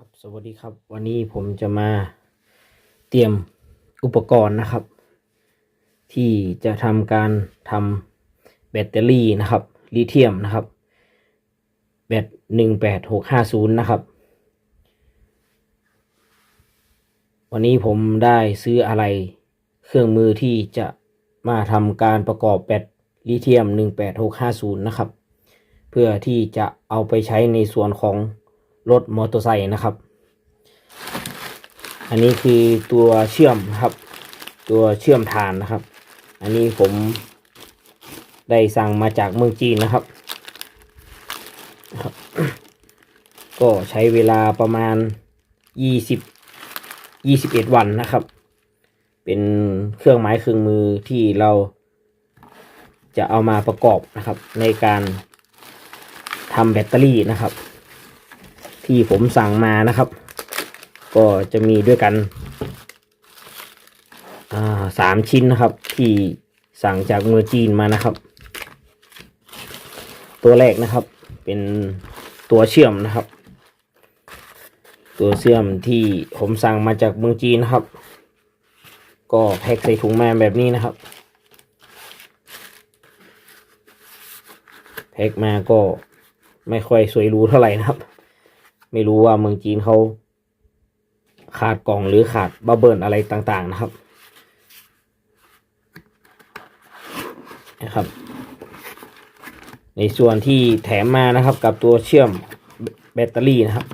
ครับสวัสดีครับ วันนี้ผมจะมาเตรียมอุปกรณ์นะครับ ที่จะทำการทำแบตเตอรี่นะครับลิเธียมนะครับ แบตหนึ่งแปดหกห้าศูนย์นะครับ วันนี้ผมได้ซื้ออะไรเครื่องมือที่จะมาทำการประกอบแบตลิเธียมหนึ่งแปดหกห้าศูนย์นะครับ เพื่อที่จะเอาไปใช้ในส่วนของ รถมอเตอร์ไซค์นะครับ อันนี้คือตัวเชื่อมนะครับ ตัวเชื่อมฐานนะครับ อันนี้ผมได้สั่งมาจากเมืองจีนนะครับรบก็ใช้เวลาประมาณยี่สิบยี่สิบเอ็ดวันนะครับ เป็นเครื่องไม้เครื่องมือที่เราจะเอามาประกอบนะครับ ในการทำแบตเตอรี่นะครับ ที่ผมสั่งมานะครับ ก็จะมีด้วยกันสามชิ้นนะครับ ที่สั่งจากเมืองจีนมานะครับ ตัวแรกนะครับเป็นตัวเชื่อมนะครับ ตัวเชื่อมที่ผมสั่งมาจากเมืองจีนนะครับ ก็แพ็คใส่ถุงมาแบบนี้นะครับแพ็คมาก็ไม่ค่อยสวยรู้เท่าไหร่นะครับ ไม่รู้ว่าเมืองจีนเขาขาดกล่องหรือขาดบับเบิลอะไรต่างๆนะครับนะครับ ในส่วนที่แถมมานะครับกับตัวเชื่อมแบตเตอรี่นะครับ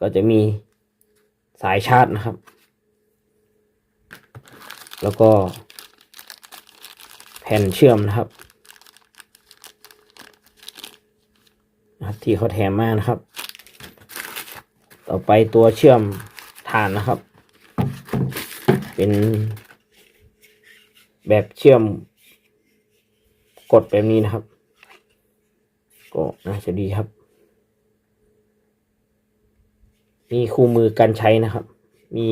ก็จะมีสายชาร์จนะครับ แล้วก็ แผ่นเชื่อมนะครับนะครับที่เขาแถมมานะครับ ต่อไปตัวเชื่อมฐานนะครับ เป็นแบบเชื่อมกดแบบนี้นะครับ ก็น่าจะดีครับ มีคู่มือการใช้นะครับ มี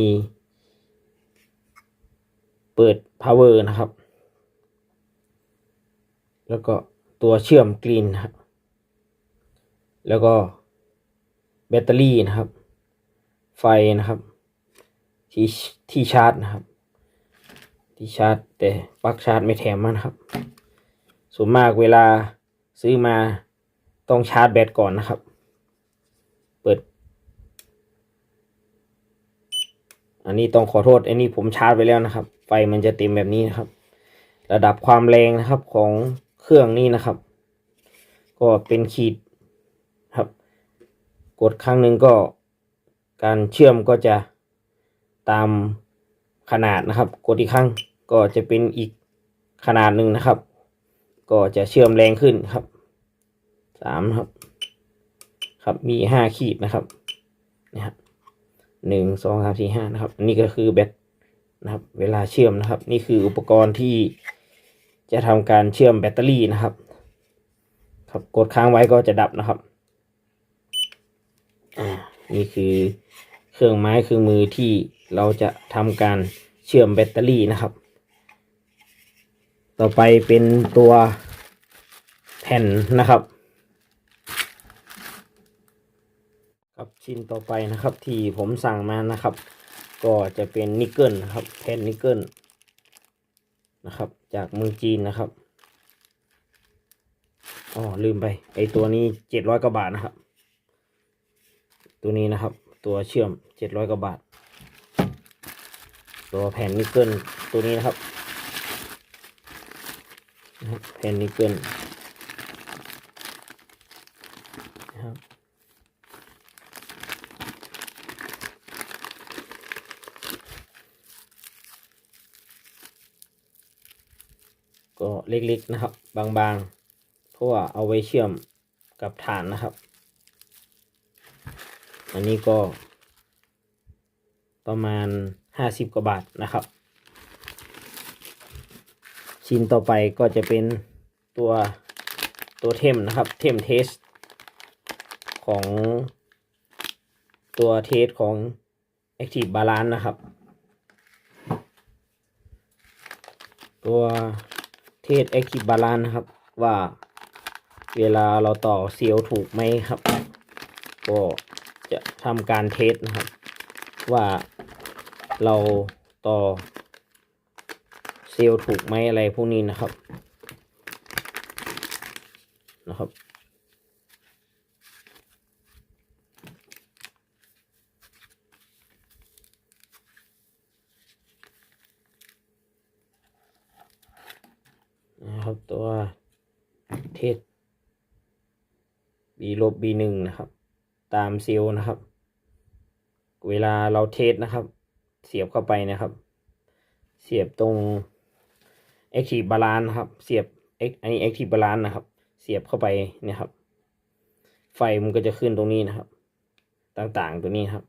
เปิด power นะครับ แล้วก็ตัวเชื่อมกรีนนะครับ แล้วก็แบตเตอรี่นะครับ ไฟนะครับ ที่ที่ชาร์จนะครับ ที่ชาร์จ แต่ปลั๊กชาร์จไม่แถมมานะครับ ส่วนมากเวลาซื้อมาต้องชาร์จแบตก่อนนะครับ เปิด อันนี้ต้องขอโทษ อันนี้ผมชาร์จไปแล้วนะครับ ไฟมันจะเต็มแบบนี้นะครับ ระดับความแรงนะครับของเครื่องนี้นะครับ ก็เป็นขีดครับ กดครั้งหนึ่งก็ การเชื่อมก็จะตามขนาดนะครับ กดอีกครั้งก็จะเป็นอีกขนาดหนึ่งนะครับ ก็จะเชื่อมแรงขึ้นครับสามครับ ครับมีห้าขีดนะครับนะครับหนึ่งสองสามสี่ห้านะครับนนี้ก็คือแบตนะครับ เวลาเชื่อมนะครับ นี่คืออุปกรณ์ที่จะทำการเชื่อมแบตเตอรี่นะครับ ครับกดค้างไว้ก็จะดับนะครับ นี่คือเครื่องไม้เครื่องมือที่เราจะทำการเชื่อมแบตเตอรี่นะครับ ต่อไปเป็นตัวแผ่นนะครับ ครับชิ้นต่อไปนะครับที่ผมสั่งมานะครับ ก็จะเป็นนิกเกิลนะครับแผ่นนิกเกิลนะครับ จากเมืองจีนนะครับอ๋อลืมไปไอตัวนี้เจ็ดร้อยกว่าบาทนะครับ ตัวนี้นะครับ ตัวเชื่อมเจ็ดร้อยกว่าบาท ตัวแผ่นนิกเกิลตัวนี้นะครับแผ่นนิกเกิลนะครับก็เล็กๆนะครับ บางๆเพราะว่าเอาไว้เชื่อมกับฐานนะครับ อันนี้ก็ ประมาณห้าสิบกว่าบาทนะครับ ชิ้นต่อไปก็จะเป็นตัวตัวเทมนะครับ เทมเทสของตัวเทสของ Active Balance นะครับ ตัวเทส Active Balance นะครับว่าเวลาเราต่อเซียวถูกไหมครับ ก็ จะทำการเทสนะครับ ว่าเราต่อเซลล์ถูกไหมอะไรพวกนี้นะครับนะครับ นะครับตัวเทส b ลบ b หนึ่งนะครับ ตามเซลล์นะครับ เวลาเราเทสนะครับ เสียบเข้าไปนะครับ เสียบตรง active balance นครับ เสียบอันนี้ active balance นะครับ เสียบเข้าไปเนี่ยครับ ไฟมันก็จะขึ้นตรงนี้นะครับ ต่างๆตัวนี้ครับ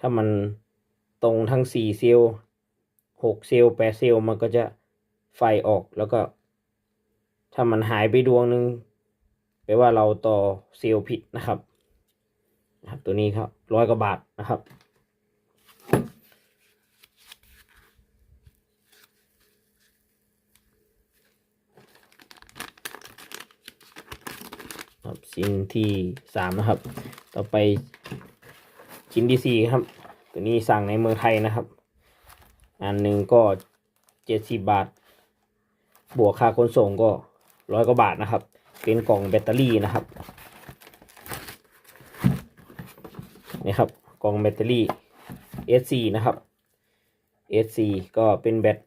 ถ้ามันตรงทั้งสี่เซลล์หกเซลล์แปดเซลล์มันก็จะไฟออกแล้วก็ ถ้ามันหายไปดวงหนึ่งแปลว่าเราต่อเซลล์ผิดนะครับ นะครับตัวนี้ครับร้อยกว่าบาทนะครับครับชิ้นที่สามนะครับ ต่อไปชิ้นที่สี่ครับ ตัวนี้สั่งในเมืองไทยนะครับ อันหนึ่งก็เจ็ดสิบบาท บวกค่าขนส่งก็ร้อยกว่าบาทนะครับ เป็นกล่องแบตเตอรี่นะครับ นี่ ครับกล่องแบตเตอรี่ SC นะครับ SC ก็เป็นแบต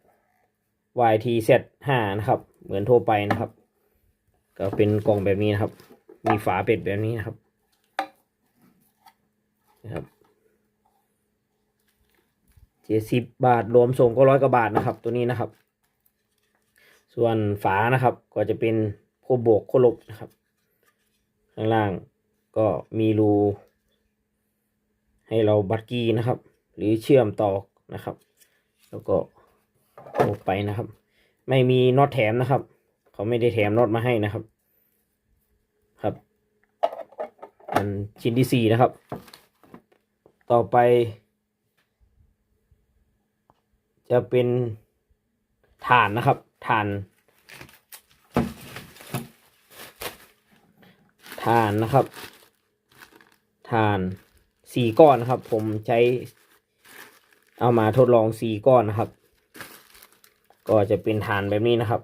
YTZ5 นะครับ เหมือนทั่วไปนะครับ ก็เป็นกล่องแบบนี้นะครับ มีฝาเป็ดแบบนี้นะครับนะครับเจ็ดสิบบาทรวมส่งก็ร้อยกว่าบาทนะครับ ตัวนี้นะครับ ส่วนฝานะครับก็จะเป็นโคบวกโคลบนะครับ ข้างล่างก็มีรู ให้เราบัดกี้นะครับ หรือเชื่อมต่อนะครับ แล้วก็ออกไปนะครับ ไม่มีน็อตแถมนะครับ เขาไม่ได้แถมน็อตมาให้นะครับ ครับอันชิ้นที่สี่นะครับ ต่อไป จะเป็นฐานนะครับฐานฐานนะครับฐาน สี่ก้อนนะครับ ผมใช้ เอามาทดลองสี่ก้อนนะครับ ก็จะเป็นฐานแบบนี้นะครับ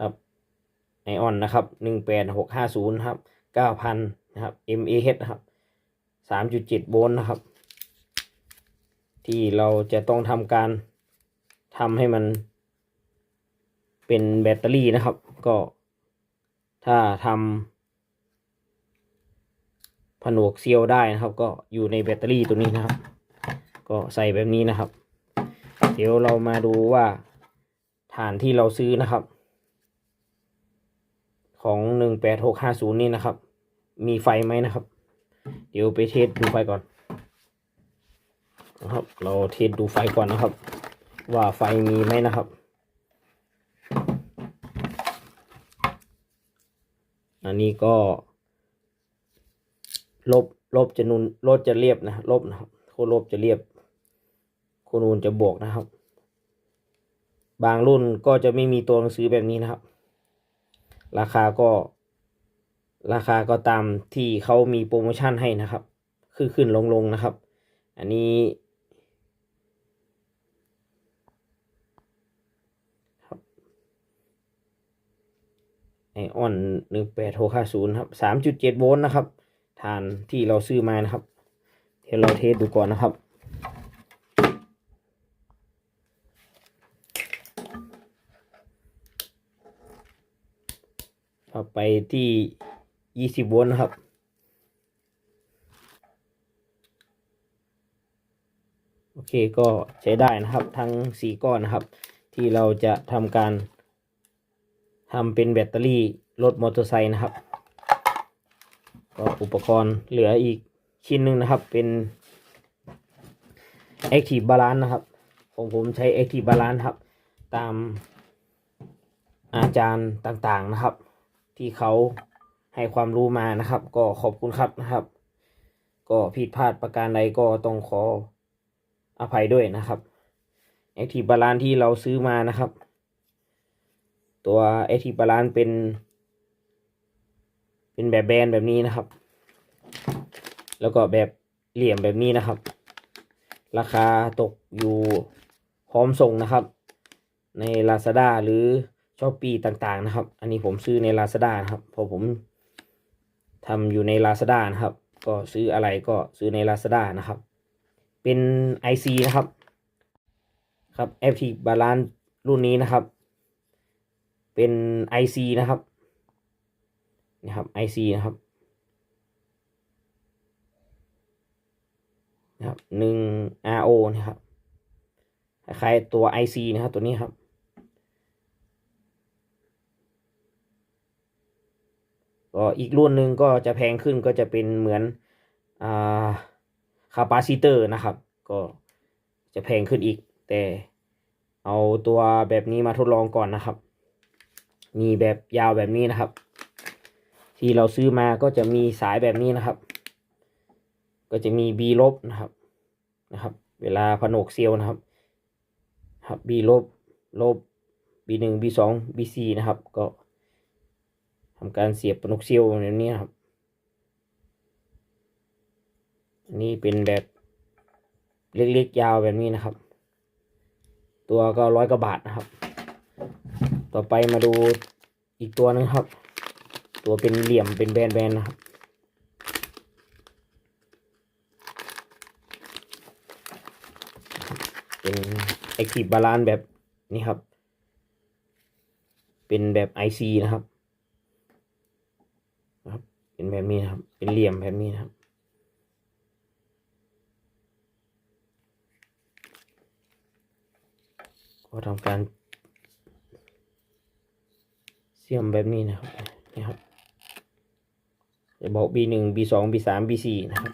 ครับไอออนนะครับหนึ่งแปดหกห้าศูนย์ครับเก้าพันนะครับ mAh นะครับสามจุดเจ็ดโวลต์นะครับ ที่เราจะต้องทำการทำให้มันเป็นแบตเตอรี่นะครับ ก็ ถ้าทำผนวกเซียวได้นะครับ ก็อยู่ในแบตเตอรี่ตัวนี้นะครับ ก็ใส่แบบนี้นะครับ เดี๋ยวเรามาดูว่าฐานที่เราซื้อนะครับ ของหนึ่งแปดหกห้าศูนย์นี่นะครับ มีไฟไหมนะครับ เดี๋ยวไปเทสดูไฟก่อนนะครับ เราเทสดูไฟก่อนนะครับ ว่าไฟมีไหมนะครับ อันนี้ก็ ลบลบจะนุนลบจะเรียบนะลบนะครับโคลบจะเรียบโคนูนจะบวกนะครับ บางรุ่นก็จะไม่มีตัวหนังสือแบบนี้นะครับ ราคาก็ ราคาก็ตามที่เขามีโปรโมชั่นให้นะครับขึ้นขึ้นลงลงนะครับ อันนี้ครับ ไอออนหนึ่งแปดหกห้าศูนย์ครับสามจุดเจ็ดโวลต์นะครับ ฐานที่เราซื้อมานะครับ เดี๋ยวเราเทสดูก่อนนะครับต่อไปที่ยี่สิบโวลต์นะครับ โอเคก็ใช้ได้นะครับ ทั้งสี่ก้อนนะครับ ที่เราจะทำการ ทำเป็นแบตเตอรี่รถมอเตอร์ไซค์นะครับ ก็อุปกรณ์เหลืออีกชิ้นหนึ่งนะครับเป็น Active Balance นะครับของผมใช้ Active Balance ครับ ตามอาจารย์ต่างๆนะครับ ที่เขาให้ความรู้มานะครับ ก็ขอบคุณครับนะครับ ก็ผิดพลาดประการใดก็ต้องขออภัยด้วยนะครับ Active Balance ที่เราซื้อมานะครับ ตัวไอทีบาลานเป็น เป็นแบบแบนแบบนี้นะครับ แล้วก็แบบเหลี่ยมแบบนี้นะครับ ราคาตกอยู่พร้อมส่งนะครับ ใน Lazada หรือ s h อ p e e ต่างๆนะครับ อันนี้ผมซื้อใน Lazada นะครับพราะผมทำอยู่ใน Lazada นะครับ ก็ซื้ออะไรก็ซื้อใน Lazada นะครับ เป็น IC นะครับ ครับ FT Balance รุ่นนี้นะครับ เป็น IC นะครับนะครับ IC นะครับนะครับหนึ่ง RO นะครับคล้ายๆตัว IC นะครับตัวนี้ครับก็อีกรุ่นหนึ่งก็จะแพงขึ้นก็จะเป็นเหมือนอ่าคาปาซิเตอร์นะครับ ก็จะแพงขึ้นอีก แต่เอาตัวแบบนี้มาทดลองก่อนนะครับ มีแบบยาวแบบนี้นะครับ ที่เราซื้อมาก็จะมีสายแบบนี้นะครับ ก็จะมี B ลบนะครับนะครับ เวลาผนวกเซียวนะครับ ครับ B ลบลบ B หนึ่ง B สอง B สี่นะครับ ก็ทำการเสียบผนวกเซียวแบบนี้นครับอันนี้เป็นแบบเล็กๆยาวแบบนี้นะครับ ตัวก็ร้อยกว่าบาทนะครับ ต่อไปมาดูอีกตัวหนึงครับ ตัวเป็นเหลี่ยมเป็นแบนๆนะครับเป็น Active Balance แบบนี้ครับ เป็นแบบ IC นะครับนะครับเป็นแบบนี้นะครับ เป็นเหลี่ยมแบบนี้นะครับ ก็ทำการ เสียมแบบนี้นะครับนี่ครับจะบอก B หนึ่ง B สอง B สาม B สี่นะครับ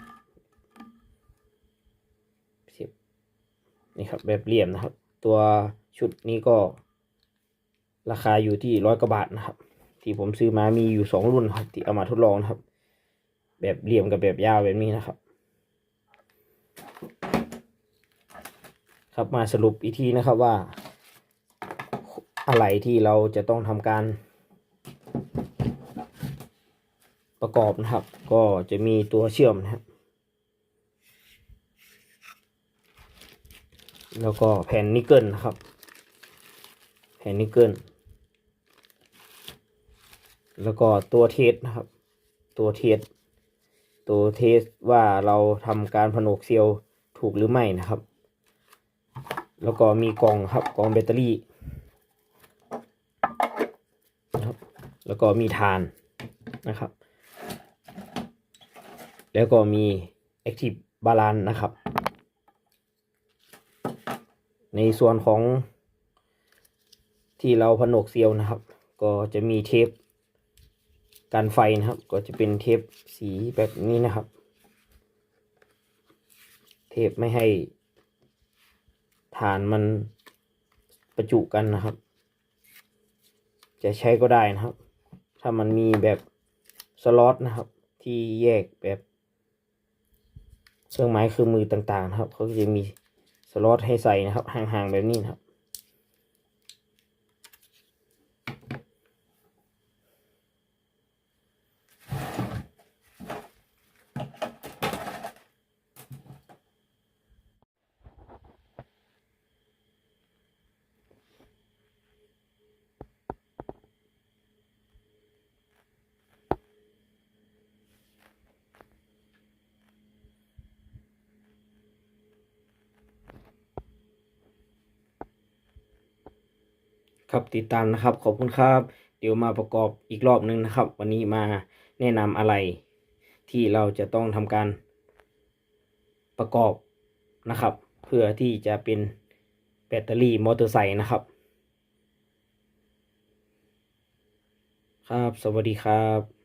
เสียบนี่ครับแบบเหลี่ยมนะครับ ตัวชุดนี้ก็ ราคาอยู่ที่ร้อยกว่าบาทนะครับ ที่ผมซื้อมามีอยู่สองรุ่นครับ ที่เอามาทดลองนะครับ แบบเหลี่ยมกับแบบยาวแบบนี้นะครับ ครับมาสรุปอีกทีนะครับว่า อะไรที่เราจะต้องทำการ ประกอบนะครับ ก็จะมีตัวเชื่อมนะครับแล้วก็แผ่นนิกเกิลนะครับ แผ่นนิกเกิลแล้วก็ตัวเทสนะครับ ตัวเทสตัวเทสว่าเราทำการผนวกเซลล์ถูกหรือไม่นะครับ แล้วก็มีกล่องครับกล่องแบตเตอรี่นะครับ แล้วก็มีฐานนะครับ แล้วก็มี Active Balance นะครับ ในส่วนของที่เราผนวกเซียวนะครับ ก็จะมีเทปกันไฟนะครับ ก็จะเป็นเทปสีแบบนี้นะครับ เทปไม่ให้ฐานมันประจุกันนะครับ จะใช้ก็ได้นะครับ ถ้ามันมีแบบสล็อตนะครับ ที่แยกแบบ เครื่องไม้คือมือต่างๆนะครับเขาจะมีสล็อตให้ใส่นะครับห่างๆแบบนี้นะครับ ครับติดตามนะครับ ขอบคุณครับ เดี๋ยวมาประกอบอีกรอบนึงนะครับ วันนี้มาแนะนำอะไร ที่เราจะต้องทำการประกอบนะครับ เพื่อที่จะเป็นแบตเตอรี่มอเตอร์ไซค์นะครับ ครับ สวัสดีครับ